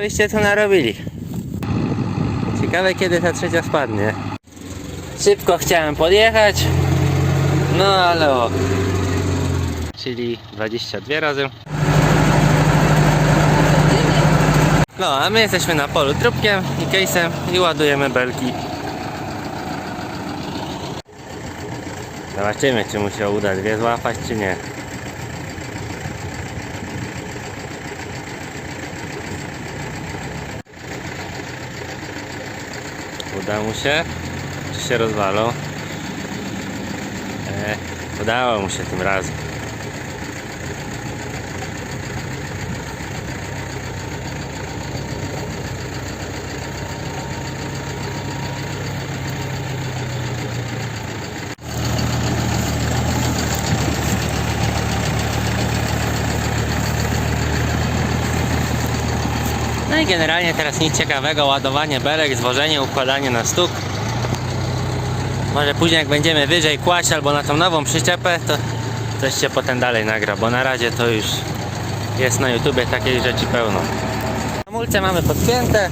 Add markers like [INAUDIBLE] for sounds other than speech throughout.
byście to narobili. Ciekawe kiedy ta trzecia spadnie. Szybko chciałem podjechać. No ale o. Czyli 22 razy. No, a my jesteśmy na polu trupkiem i case'em i ładujemy belki. Zobaczymy, czy mu się uda dwie złapać, czy nie. Uda mu się? Czy się rozwalą? E, udało mu się tym razem. No i generalnie teraz nic ciekawego, ładowanie belek, zwożenie, układanie na stuk. Może później jak będziemy wyżej kłaść albo na tą nową przyczepę, to coś się potem dalej nagra, bo na razie to już jest na YouTubie takiej rzeczy pełno. Hamulce mamy podpięte.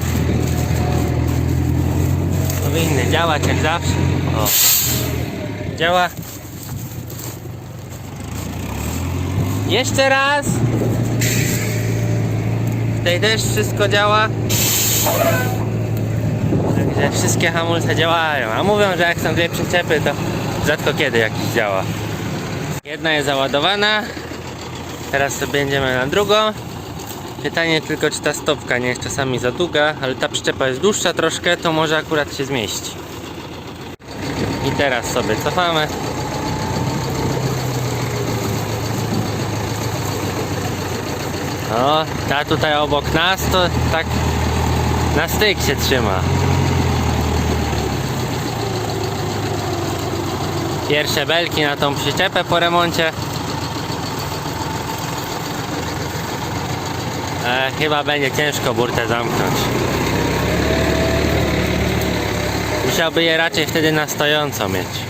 Powinny działać jak zawsze. O. Działa. Jeszcze raz. Tutaj też wszystko działa. Także wszystkie hamulce działają. A mówią, że jak są dwie przyczepy, to rzadko kiedy jakiś działa. Jedna jest załadowana. Teraz sobie będziemy na drugą. Pytanie tylko, czy ta stopka nie jest czasami za długa, ale ta przyczepa jest dłuższa troszkę, to może akurat się zmieści. I teraz sobie cofamy. O, ta tutaj obok nas to tak na styk się trzyma. Pierwsze belki na tą przyczepę po remoncie. E, chyba będzie ciężko burtę zamknąć. Musiałby je raczej wtedy na stojąco mieć.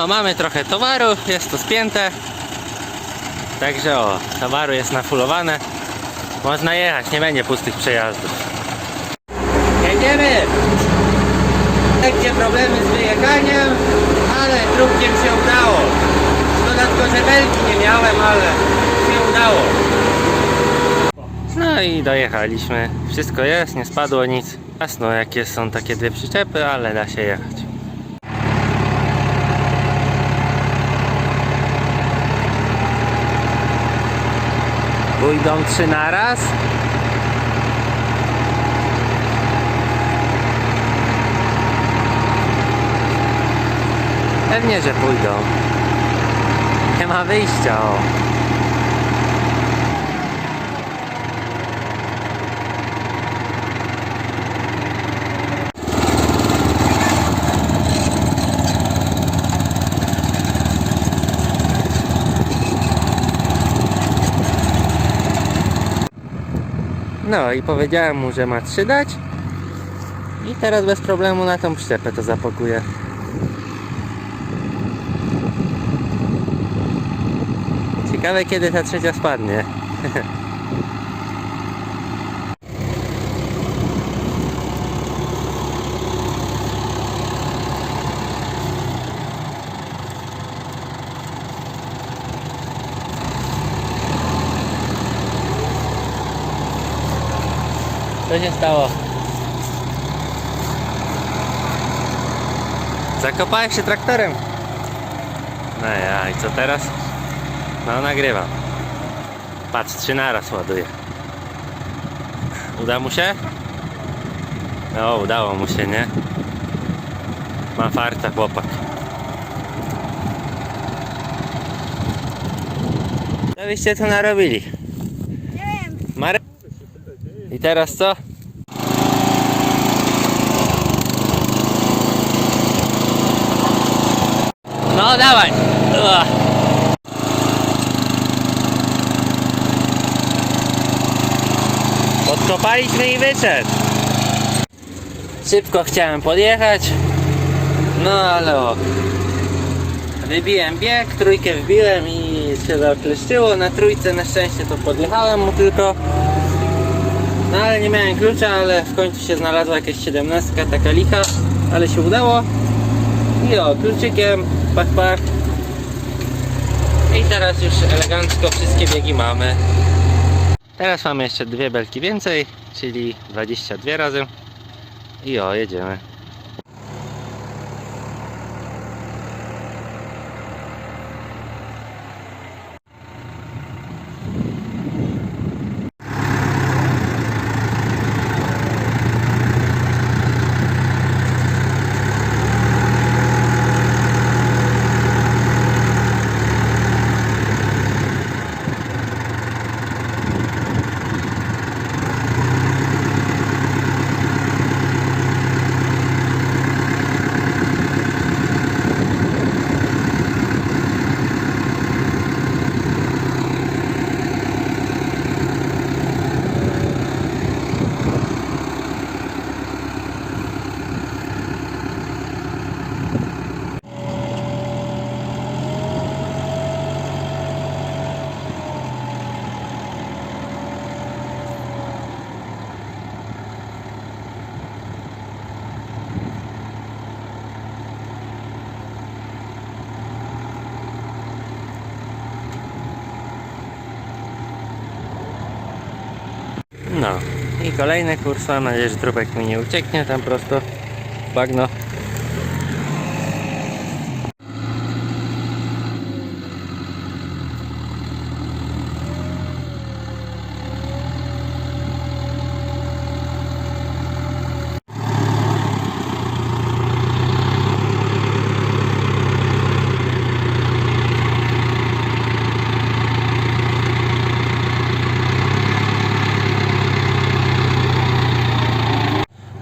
No, mamy trochę towaru, jest to spięte. Także o, towaru jest nafulowane. Można jechać, nie będzie pustych przejazdów. Jedziemy! Lekkie problemy z wyjekaniem, ale trupkiem się udało. Szkoda tylko, że belki nie miałem, ale się udało. No i dojechaliśmy. Wszystko jest, nie spadło nic. Jasno, jakie są takie dwie przyczepy, ale da się jechać. Pójdą trzy naraz. Pewnie, że pójdą. Nie ma wyjścia, o. No i powiedziałem mu, że ma trzy dać. I teraz bez problemu na tą przyczepę to zapakuję. Ciekawe kiedy ta trzecia spadnie. [LAUGHS] Co się stało? Zakopałeś się traktorem? No ja, i co teraz? No nagrywam. Patrz, trzy naraz ładuje. Uda mu się? No, udało mu się, nie? Ma farta chłopak. Co byście tu narobili? Nie wiem. Marek? I teraz co? No dawaj! Ua. Podkopaliśmy i wyszedł. Szybko chciałem podjechać. No ale o. Wybiłem bieg, trójkę wbiłem i się zakleszczyło. Na trójce na szczęście to podjechałem mu tylko. No ale nie miałem klucza, ale w końcu się znalazła jakaś 17 taka licha, ale się udało. I o, kluczykiem, pach pach. I teraz już elegancko wszystkie biegi mamy. Teraz mamy jeszcze dwie belki więcej, czyli 22 razy. I o, jedziemy. No i kolejny kurs, mam nadzieję, że trupek mi nie ucieknie tam prosto bagno.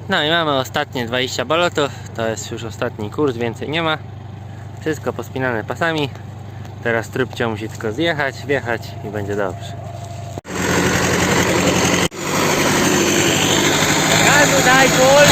No i mamy ostatnie 20 balotów, to jest już ostatni kurs, więcej nie ma. Wszystko pospinane pasami. Teraz trupcio musi tylko zjechać, wjechać i będzie dobrze. Gazu daj, kul!